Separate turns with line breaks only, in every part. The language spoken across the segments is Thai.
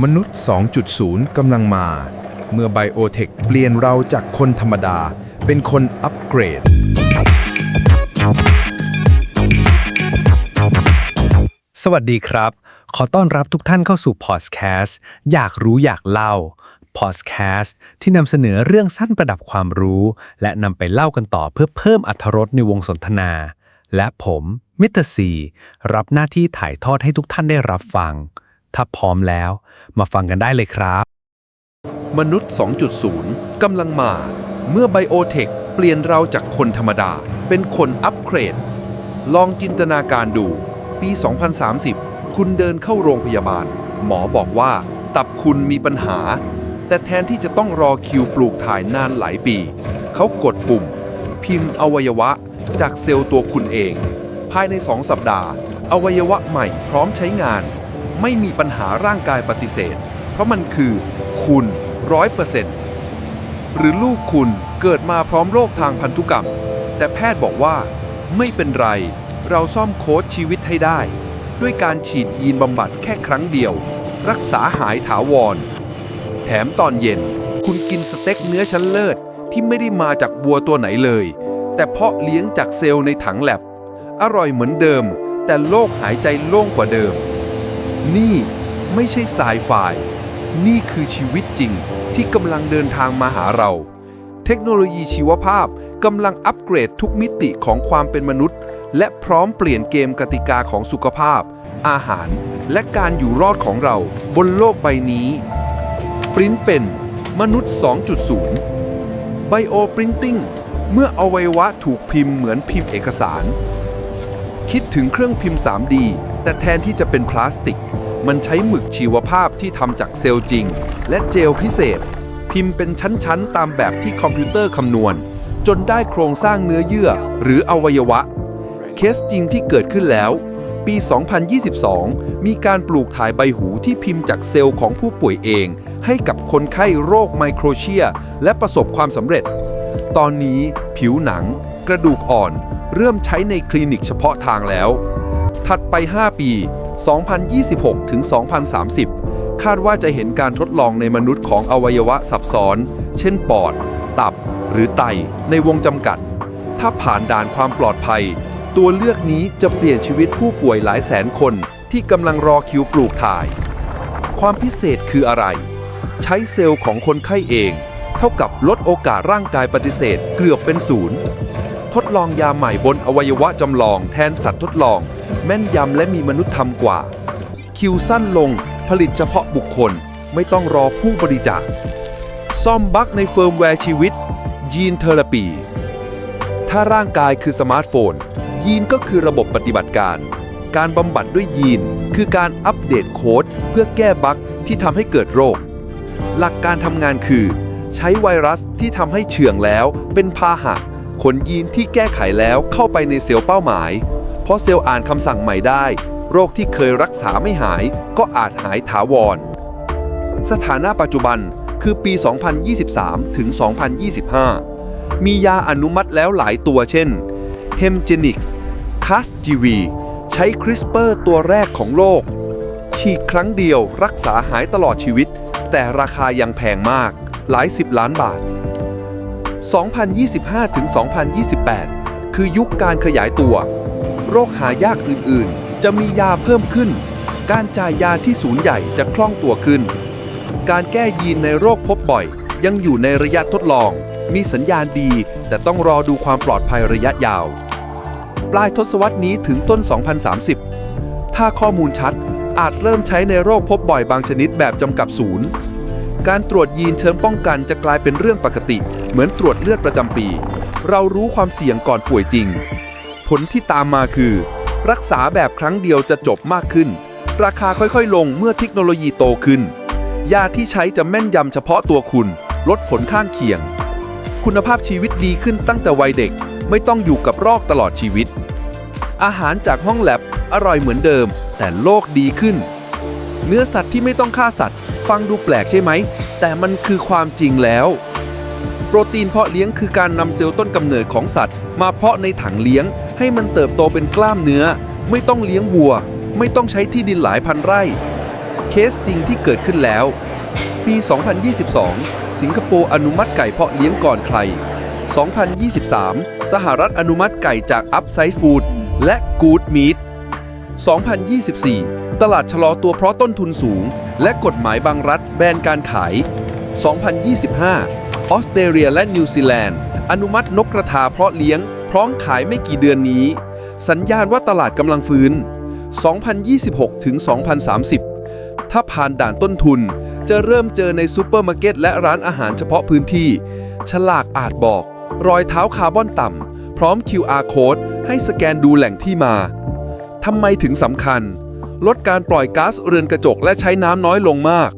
มนุษย์ 2.0 กำลังมา เมื่อไบโอเทคเปลี่ยนเราจากคนธรรมดาเป็นคนอัปเกรด
สวัสดีครับ ขอต้อนรับทุกท่านเข้าสู่พอดแคสต์อยากรู้อยากเล่าพอดแคสต์ที่นำเสนอเรื่องสั้นประดับความรู้ และนำไปเล่ากันต่อเพื่อเพิ่มอรรถรสในวงสนทนา และผมมิเตอร์ซีรับหน้าที่ถ่ายทอดให้ทุกท่านได้รับฟัง ถ้าพร้อมแล้ว มาฟังกันได้เลยครับ
มนุษย์ 2.0 กำลังมา เมื่อไบโอเทคเปลี่ยนเราจากคนธรรมดา เป็นคนอัปเกรด ลองจินตนาการดู ปี 2030 คุณเดินเข้าโรงพยาบาล หมอบอกว่า ตับคุณมีปัญหา แต่แทนที่จะต้องรอคิวปลูกถ่ายนานหลายปี เขากดปุ่ม พิมพ์อวัยวะ จากเซลล์ตัวคุณเอง ภายใน 2 สัปดาห์ อวัยวะใหม่พร้อมใช้งาน ไม่มีปัญหาร่างกายปฏิเสธ เพราะมันคือคุณร้อยเปอร์เซ็นต์หรือลูกคุณเกิดมาพร้อมโรคทางพันธุกรรม แต่แพทย์บอกว่า ไม่เป็นไร เราซ่อมโค้ดชีวิตให้ได้ ด้วยการฉีดยีนบำบัดแค่ครั้งเดียว รักษาหายถาวร แถมตอนเย็น คุณกินสเต็กเนื้อชั้นเลิศที่ไม่ได้มาจากวัวตัวไหนเลย แต่เพาะเลี้ยงจากเซลล์ในถังแลบ อร่อยเหมือนเดิม แต่โลกหายใจโล่งกว่าเดิม นี่ไม่ใช่สายไฟนี่คือชีวิตจริงที่กำลังเดินทางมาหาเรา เทคโนโลยีชีวภาพกำลังอัปเกรดทุกมิติของความเป็นมนุษย์ และพร้อมเปลี่ยนเกมกติกาของสุขภาพ อาหาร และการอยู่รอดของเราบนโลกใบนี้ ปริ้นเป็นมนุษย์ 2.0ไบโอปรินติ้งเมื่ออวัยวะถูกพิมพ์เหมือนพิมพ์เอกสาร คิดถึงเครื่องพิมพ์ 3D แต่แทนที่จะเป็นพลาสติก มันใช้หมึกชีวภาพที่ทำจากเซลล์จริง และเจลพิเศษ พิมพ์เป็นชั้นๆ ตามแบบที่คอมพิวเตอร์คำนวณ จนได้โครงสร้างเนื้อเยื่อหรืออวัยวะ เคสจริงที่เกิดขึ้นแล้ว ปี 2022 มีการปลูกถ่ายใบหูที่พิมพ์จากเซลล์ของผู้ป่วยเอง ให้กับคนไข้โรคไมโครเชีย และประสบความสำเร็จ ตอนนี้ผิวหนัง กระดูกอ่อน เริ่มใช้ในคลินิกเฉพาะทางแล้ว ถัดไป 5 ปี 2026 ถึง 2030 คาดว่าจะเห็นการทดลองในมนุษย์ของอวัยวะซับซ้อน เช่นปอด ตับ หรือไต ในวงจำกัด ถ้าผ่านด่านความปลอดภัย ตัวเลือกนี้จะเปลี่ยนชีวิตผู้ป่วยหลายแสนคนที่กำลังรอคิวปลูกถ่าย ความพิเศษคืออะไร ใช้เซลล์ของคนไข้เอง เท่ากับลดโอกาสร่างกายปฏิเสธเกือบเป็นศูนย์ ทดลองยาใหม่บนอวัยวะจำลองแทนสัตว์ทดลอง แม่นยำและมีมนุษยธรรมกว่า คิวสั้นลง ผลิตเฉพาะบุคคล ไม่ต้องรอผู้บริจาค ซ่อมบั๊กในเฟิร์มแวร์ชีวิต ยีนเทอราปี ถ้าร่างกายคือสมาร์ทโฟน ยีนก็คือระบบปฏิบัติการ การบำบัดด้วยยีน คือการอัปเดตโค้ดเพื่อแก้บั๊กที่ทำให้เกิดโรค หลักการทำงานคือ ใช้ไวรัสที่ทำให้เฉื่องแล้วเป็นพาหะ ขนยีนที่แก้ไขแล้วเข้าไปในเซลล์เป้าหมาย เพราะเซลล์อ่านคำสั่งใหม่ได้ โรคที่เคยรักษาไม่หาย ก็อาจหายถาวร สถานะปัจจุบันคือปี 2023 ถึง 2025 มียาอนุมัติแล้วหลายตัวเช่น Hemgenix c a s g v ใช้ CRISPR ตัวแรกของโลก ฉีดครั้งเดียวรักษาหายตลอดชีวิต แต่ราคายังแพงมากหลายสิบล้านบาท 2,025-2,028 คือยุคการขยายตัว โรคหายากอื่นๆ จะมียาเพิ่มขึ้น การจ่ายยาที่ศูนย์ใหญ่จะคล่องตัวขึ้น การแก้ยีนในโรคพบบ่อย ยังอยู่ในระยะทดลอง มีสัญญาณดี แต่ต้องรอดูความปลอดภัยระยะยาว ปลายทศวรรษนี้ถึงต้น 2030 ถ้าข้อมูลชัดอาจเริ่มใช้ในโรคพบบ่อยบางชนิดแบบจำกัดศูนย์ การตรวจยีนเชิงป้องกันจะกลายเป็นเรื่องปกติ เหมือนตรวจเลือดประจำปี เรารู้ความเสี่ยงก่อนป่วยจริง ผลที่ตามมาคือ รักษาแบบครั้งเดียวจะจบมากขึ้น ราคาค่อยๆ ลงเมื่อเทคโนโลยีโตขึ้น ยาที่ใช้จะแม่นยำเฉพาะตัวคุณ ลดผลข้างเคียง คุณภาพชีวิตดีขึ้นตั้งแต่วัยเด็ก ไม่ต้องอยู่กับโรคตลอดชีวิต อาหารจากห้องแลบอร่อยเหมือนเดิม แต่โลกดีขึ้น เนื้อสัตว์ที่ไม่ต้องฆ่าสัตว์ ฟังดูแปลกใช่ไหม แต่มันคือความจริงแล้ว โปรตีนเพาะเลี้ยงคือการนำเซลล์ต้นกำเนิดของสัตว์ มาเพาะในถังเลี้ยง ให้มันเติบโตเป็นกล้ามเนื้อ ไม่ต้องเลี้ยงวัว ไม่ต้องใช้ที่ดินหลายพันไร่ เคสจริงที่เกิดขึ้นแล้ว ปี 2022 สิงคโปร์อนุมัติไก่เพาะเลี้ยงก่อนใคร 2023 สหรัฐอนุมัติไก่จาก Upside Food และ Good Meat 2024 ตลาดชะลอตัวเพราะต้นทุนสูง และกฎหมายบางรัฐแบนการขาย 2025 ออสเตรเลียและนิวซีแลนด์ อนุมัตินกกระทาเพาะเลี้ยง พร้อมขายไม่กี่เดือนนี้ สัญญาณว่าตลาดกำลังฟื้น 2026 ถึง 2030 ถ้าผ่านด่านต้นทุน จะเริ่มเจอในซูเปอร์มาร์เก็ตและร้านอาหารเฉพาะพื้นที่ ฉลากอาจบอก รอยเท้าคาร์บอนต่ำ พร้อม QR code ให้สแกนดูแหล่งที่มา ทำไมถึงสำคัญ ลดการปล่อยก๊าซเรือนกระจกและใช้น้ำน้อยลงมาก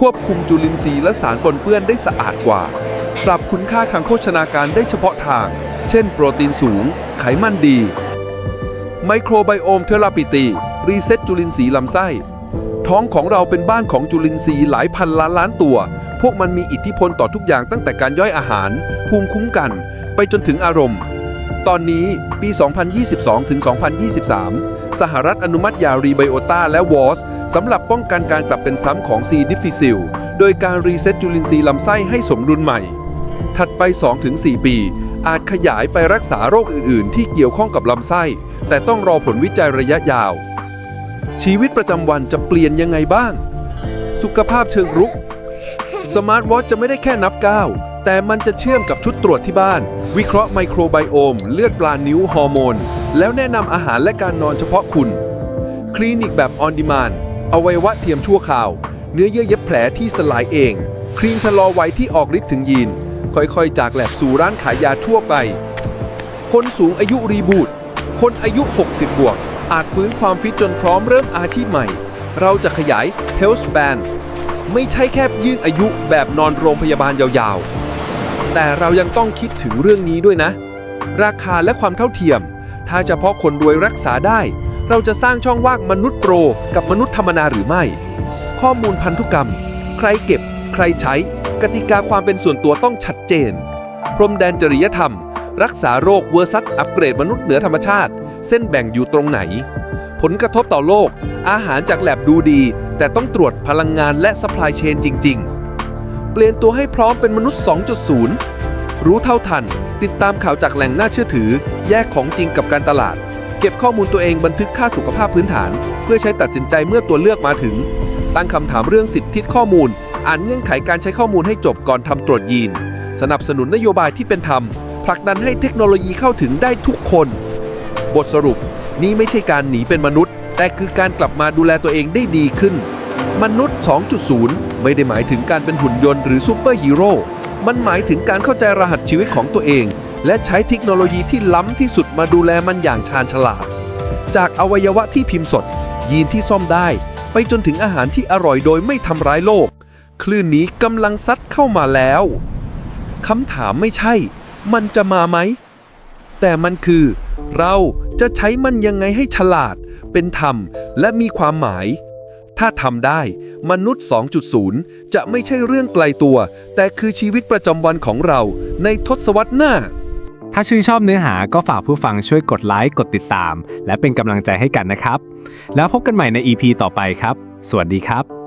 ควบคุมจุลินทรีย์และสารปนเปื้อนได้สะอาดกว่า ปรับคุณค่าทางโภชนาการได้เฉพาะทาง เช่น โปรตีนสูง ไขมันดี ไมโครไบโอมเทอราปิตี รีเซ็ตจุลินทรีย์ลำไส้ ท้องของเราเป็นบ้านของจุลินทรีย์หลายพันล้านล้านตัว พวกมันมีอิทธิพลต่อทุกอย่างตั้งแต่การย่อยอาหาร ภูมิคุ้มกัน ไปจนถึงอารมณ์ ตอนนี้ปี 2022 ถึง 2023 สหรัฐอนุมัติยารีไบโอตาและวอสสำหรับป้องกันการกลับเป็นซ้ำของซีดิฟิซิล โดยการรีเซ็ตจุลินทรีย์ลำไส้ให้สมดุลใหม่ ถัดไป 2-4 ปี อาจขยายไปรักษาโรคอื่น ๆ ที่เกี่ยวข้องกับลำไส้ แต่ต้องรอผลวิจัยระยะยาว ชีวิตประจำวันจะเปลี่ยนยังไงบ้าง สุขภาพเชิงรุก สมาร์ทวอทจะไม่ได้แค่นับก้าว แต่มันจะเชื่อมกับชุดตรวจที่บ้าน วิเคราะห์ไมโครไบโอม เลือดปลานิ้วฮอร์โมน แล้วแนะนำอาหารและการนอนเฉพาะคุณ คลินิกแบบออนดิมานอวัยวะเทียมชั่วคราว เนื้อเยื่อเย็บแผลที่สลายเอง ครีมชะลอวัยที่ออกฤทธิ์ถึงยีน ค่อยๆ จากแลบสู่ร้านขายยาทั่วไป คนสูงอายุรีบูตคนอายุ 60 บวก อาจฟื้นความฟิตจนพร้อมเริ่มอาชีพใหม่ เราจะขยาย Health Span ไม่ใช่แค่ยืดอายุแบบนอนโรงพยาบาลยาวๆ แต่เรายังต้องคิดถึงเรื่องนี้ด้วยนะ ราคาและความเท่าเทียม ถ้าเฉพาะคนรวยรักษาได้ เราจะสร้างช่องว่างมนุษย์โปร กับมนุษย์ธรรมดาหรือไม่ ข้อมูลพันธุกรรม ใครเก็บ ใครใช้ กติกาความเป็นส่วนตัวต้องชัดเจน พรมแดนจริยธรรม รักษาโรคเวอร์ซัสอัปเกรดมนุษย์เหนือธรรมชาติ เส้นแบ่งอยู่ตรงไหน ผลกระทบต่อโลก อาหารจากแลบดูดี แต่ต้องตรวจพลังงานและสป라이เชนจริง ๆ เปลี่ยนตัวให้พร้อมเป็นมนุษย์ 2.0 รู้เท่าทัน ติดตามข่าวจากแหล่งน่าเชื่อถือ แยกของจริงกับการตลาด เก็บข้อมูลตัวเองบันทึกค่าสุขภาพพื้นฐาน เพื่อใช้ตัดสินใจเมื่อตัวเลือกมาถึง ตั้งคำถามเรื่องสิทธิข้อมูล อ่านเงื่อนไขการใช้ข้อมูลให้จบก่อนทำตรวจยีน สนับสนุนนโยบายที่เป็นธรรมผลักดันให้เทคโนโลยีเข้าถึงได้ทุกคน บทสรุป นี่ไม่ใช่การหนีเป็นมนุษย์ แต่คือการกลับมาดูแลตัวเองได้ดีขึ้น มนุษย์ 2.0 ไม่ได้หมายถึงการเป็นหุ่นยนต์หรือซูเปอร์ฮีโร่มันหมายถึงการเข้าใจรหัสชีวิตของตัวเอง และใช้เทคโนโลยีที่ล้ำที่สุดมาดูแลมันอย่างชาญฉลาด จากอวัยวะที่พิมพ์สด ยีนที่ซ่อมได้ ไปจนถึงอาหารที่อร่อยโดยไม่ทำร้ายโลก คลื่นนี้กำลังซัดเข้ามาแล้วคำถามไม่ใช่ มันจะมาไหม แต่มันคือ เรา จะใช้มันยังไงให้ฉลาด เป็นธรรม และมีความหมาย ถ้าทำได้ มนุษย์ 2.0 จะไม่ใช่เรื่องไกลตัว แต่คือชีวิตประจำวันของเราในทศวรรษหน้า
ถ้าชื่นชอบเนื้อหาก็ฝากผู้ฟังช่วยกดไลค์ กดติดตาม และเป็นกำลังใจให้กันนะครับ แล้วพบกันใหม่ใน EP ต่อไปครับ สวัสดีครับ